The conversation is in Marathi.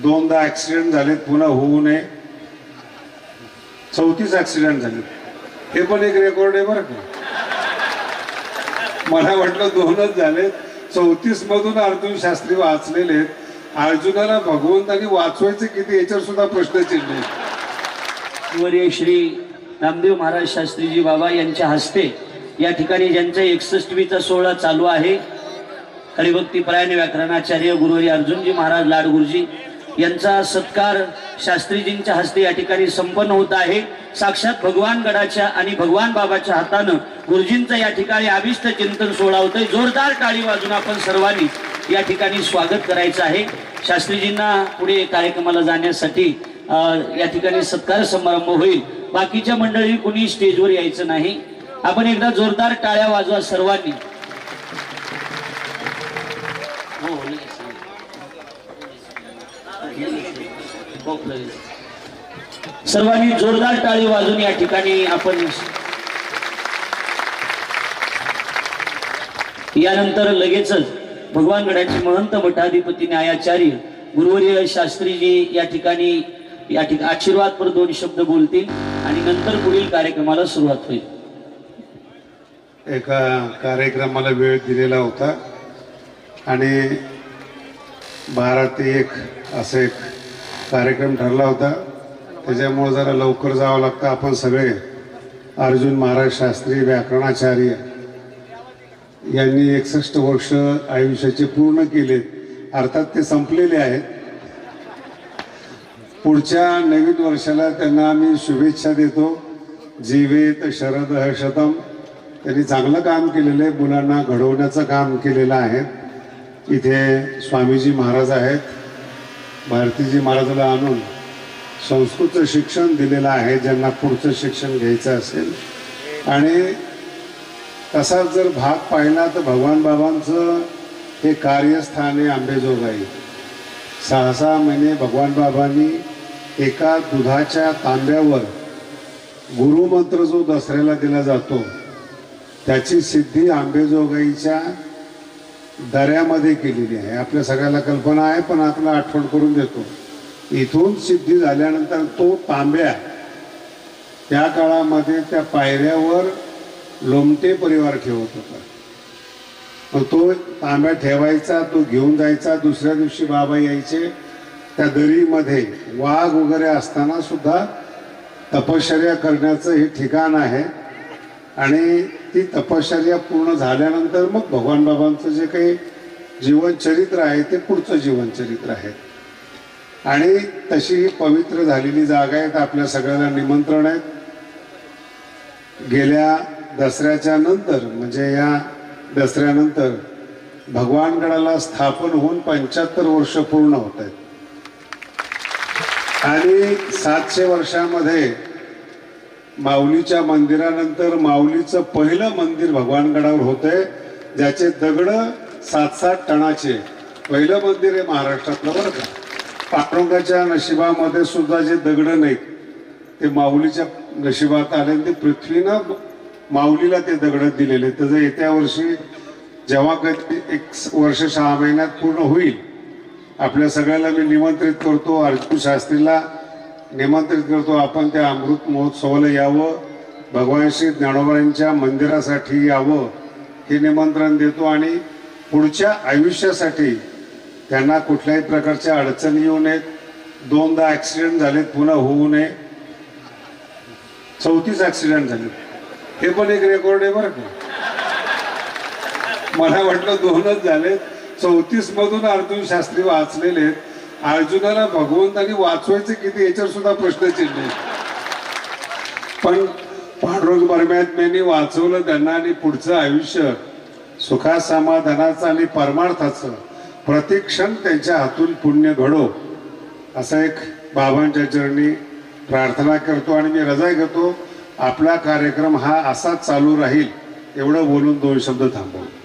दोनदा ॲक्सिडेंट झालेत पुन्हा होऊ नये. चौतीस ॲक्सिडेंट झाले. हे पण एक रेकॉर्ड आहे बरं का. मला वाटलं दोनच झालेत. चौतीस मधून अर्जुन शास्त्री वाचलेले आहेत. अर्जुनाला भगवंतानी वाचवायचे किती याच्यावर सुद्धा प्रश्नचिन्ह आहे वर्य श्री रामदेव महाराज शास्त्रीजी बाबा यांच्या हस्ते या ठिकाणी ज्यांचा एकसष्टवीचा सोहळा चालू आहे हरिभक्तीपरायण व्याकरणाचार्य गुरुवरी अर्जुनजी महाराज लाडगुरुजी यांचा सत्कार शास्त्रीजींच्या हस्ते या ठिकाणी संपन्न होत आहे. साक्षात भगवान गडाच्या आणि भगवान बाबाच्या हातानं गुरुजींचं या ठिकाणी अभिष्ट चिंतन सोहळा होतोय जोरदार टाळी वाजून आपण सर्वांनी या ठिकाणी स्वागत करायचं आहे. शास्त्रीजींना पुढे कार्यक्रमाला जाण्यासाठी या ठिकाणी सत्कार समारंभ होईल. बाकीच्या मंडळी कुणी स्टेजवर यायचं नाही. आपण एकदा जोरदार टाळ्या वाजवा सर्वांनी. सर्वांनी जोरदार टाळी वाजून या ठिकाणी आपण यानंतर लगेचच भगवान गडाचे महंत मठाधिपती न्यायाचार्य गुरुवर्य शास्त्रीजी या ठिकाणी या ठिकाणी आशीर्वादपर दोन शब्द बोलतील आणि नंतर पुढील कार्यक्रमाला सुरुवात होईल. एका कार्यक्रमाला वेळ दिलेला होता आणि बारा ते एक असं एक कार्यक्रम ठरला होता. त्याच्यामुळं जरा लवकर जावं लागतं. आपण सगळे अर्जुन महाराज शास्त्री व्याकरणाचार्य यांनी एकसष्ट वर्ष आयुष्याचे पूर्ण केले. अर्थात ते संपलेले आहेत. पुढच्या नवीन वर्षाला त्यांना आम्ही शुभेच्छा देतो. जीवेत शरद हर्षतम त्यांनी चांगलं काम केलेलं आहे. मुलांना घडवण्याचं काम केलेलं आहे. इथे स्वामीजी महाराज आहेत. भारतीजी महाराजाला आणून संस्कृतचं शिक्षण दिलेलं आहे ज्यांना पुढचं शिक्षण घ्यायचं असेल. आणि तसाच जर भाग पाहिला तर भगवान बाबांचं हे कार्यस्थान आहे. आंबेजोगाई सहा सहा महिने भगवान बाबांनी एका दुधाच्या तांब्यावर गुरुमंत्र जो दसऱ्याला दिला जातो त्याची सिद्धी आंबेजोगाईच्या दऱ्यामध्ये केलेली आहे. आपल्या सगळ्याला कल्पना आहे पण आपला आठवण करून देतो. इथून सिद्धी झाल्यानंतर तो तांब्या त्या काळामध्ये त्या पायऱ्यावर लोमटे परिवार ठेवत होता. मग तो तांब्या ठेवायचा तो घेऊन जायचा दुसऱ्या दिवशी बाबा यायचे. त्या दरीमध्ये वाघ वगैरे असताना सुद्धा तपश्चर्या करण्याचं हे ठिकाण आहे. आणि ती तपश्चर्या पूर्ण झाल्यानंतर मग भगवान बाबांचं जे काही जीवनचरित्र आहे ते पुढचं जीवनचरित्र आहे. आणि तशी ही पवित्र झालेली जागा आहे तर आपल्या सगळ्यांना निमंत्रण आहे. गेल्या दसऱ्याच्या नंतर म्हणजे या दसऱ्यानंतर भगवानगडाला स्थापन होऊन पंच्याहत्तर वर्ष पूर्ण होत आहेत. आणि सातशे वर्षामध्ये माऊलीच्या मंदिरानंतर माऊलीचं पहिलं मंदिर भगवानगडावर होतंय ज्याचे दगड सात सात टनाचे. पहिलं मंदिर आहे महाराष्ट्रातलं बरं का. पांडुरंगाच्या नशिबामध्ये सुद्धा जे दगड नाहीत ते माऊलीच्या नशिबात आले ते पृथ्वीनं माऊलीला ते दगड दिलेले. त्याचं येत्या वर्षी जेव्हा कधी एक वर्ष सहा महिन्यात पूर्ण होईल आपल्या सगळ्याला मी निमंत्रित करतो अर्जुन शास्त्रीला. निमंत्रित करतो आपण त्या अमृत महोत्सवाला यावं भगवान श्री ज्ञानोबांच्या मंदिरासाठी यावं हे निमंत्रण देतो आणि पुढच्या आयुष्यासाठी त्यांना कुठल्याही प्रकारच्या अडचणी येऊ नयेत. दोनदा ॲक्सिडेंट झालेत पुन्हा होऊ नये. चौतीस ॲक्सिडेंट झाले हे पण एक रेकॉर्ड आहे बरं का. मला वाटलं दोनच झालेत. चौतीसमधून अर्जुन शास्त्री वाचलेले आहेत. अर्जुनाला भगवंतानी वाचवायचे किती याच्यावर सुद्धा प्रश्नचिन्ह पण पांडुरंग परमात्म्यांनी वाचवलं त्यांना आणि पुढचं आयुष्य सुखा समाधानाचं आणि परमार्थाचं प्रतिक्षण त्यांच्या हातून पुण्य घडो. असा एक बाबांच्या चरणी प्रार्थना करतो आणि मी रजा घेतो आपला कार्यक्रम हा असाच चालू राहील एवढं बोलून दोन शब्द थांबवतो.